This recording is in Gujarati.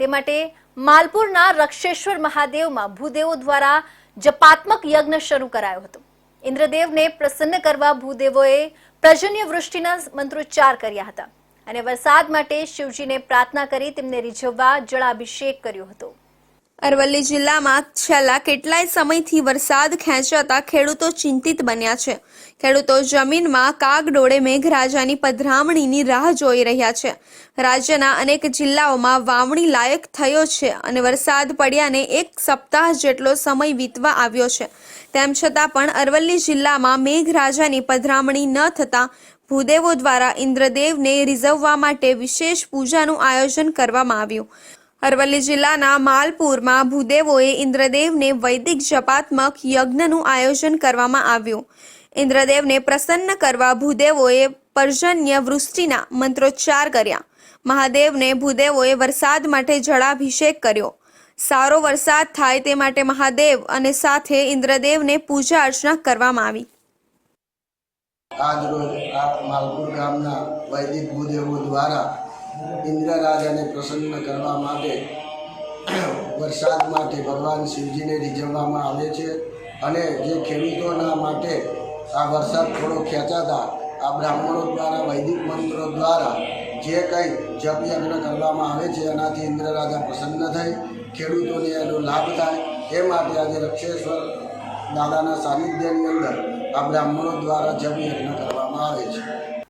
તે માટે માલપુરના રક્ષેશ્વર મહાદેવમાં ભૂદેવો દ્વારા જપાત્મક યજ્ઞ શરૂ કરાયો હતો. ઇન્દ્રદેવને પ્રસન્ન કરવા ભૂદેવોએ પ્રજન્ય વૃષ્ટિના મંત્રોચ્ચાર કર્યા હતા અને વરસાદ માટે શિવજીને પ્રાર્થના કરી તેમને રીઝવવા જળાભિષેક કર્યો હતો. અરવલ્લી જિલ્લામાં છેલ્લા કેટલાય સમયથી વરસાદ ખેંચાતા ખેડૂતો ચિંતિત બન્યા છે. ખેડૂતો જમીનમાં કાગડોળે મેઘરાજાની પધરામણીની રાહ જોઈ રહ્યા છે. રાજ્યના અનેક જિલ્લાઓમાં વાવણી લાયક થયો છે અને વરસાદ પડ્યાને એક સપ્તાહ જેટલો સમય વીતવા આવ્યો છે. તેમ છતાં પણ અરવલ્લી જિલ્લામાં મેઘરાજાની પધરામણી ન થતાં ભૂદેવો દ્વારા ઇન્દ્રદેવને રીઝવવા માટે વિશેષ પૂજાનું આયોજન કરવામાં આવ્યું. અરવલ્લી જિલ્લાના માલપુરમાં ભૂદેવોએ ઇન્દ્રદેવને વૈદિક જપાત્મક યજ્ઞનું આયોજન કરવામાં આવ્યું. ઇન્દ્રદેવને પ્રસન્ન કરવા ભૂદેવોએ પર્જન્ય વૃષ્ટિના મંત્રોચ્ચાર કર્યા. મહાદેવને ભૂદેવોએ વરસાદ માટે જળાભિષેક કર્યો. સારો વરસાદ થાય તે માટે મહાદેવ અને સાથે ઇન્દ્રદેવને પૂજા અર્ચના કરવામાં આવી. આજ રોજ આ માલપુર ગામના વૈદિક ભૂદેવો દ્વારા ઇન્દ્રરાજાને પ્રસન્ન કરવા માટે વરસાદ માટે ભગવાન શિવજીને રીઝવવામાં આવે છે અને જે ખેડૂતોના માટે આ વરસાદ થોડો ખેંચાતા આ બ્રાહ્મણો દ્વારા વૈદિક મંત્રો દ્વારા જે કંઈ જપ યજ્ઞ કરવામાં આવે છે, એનાથી ઇન્દ્રરાજા પ્રસન્ન થઈ, ખેડૂતોને એનો લાભ થાય. એ માટે આજે રક્ષેશ્વર દાદાના સાનિધ્યની અંદર આ બ્રાહ્મણો દ્વારા જપ યજ્ઞ કરવામાં આવે છે.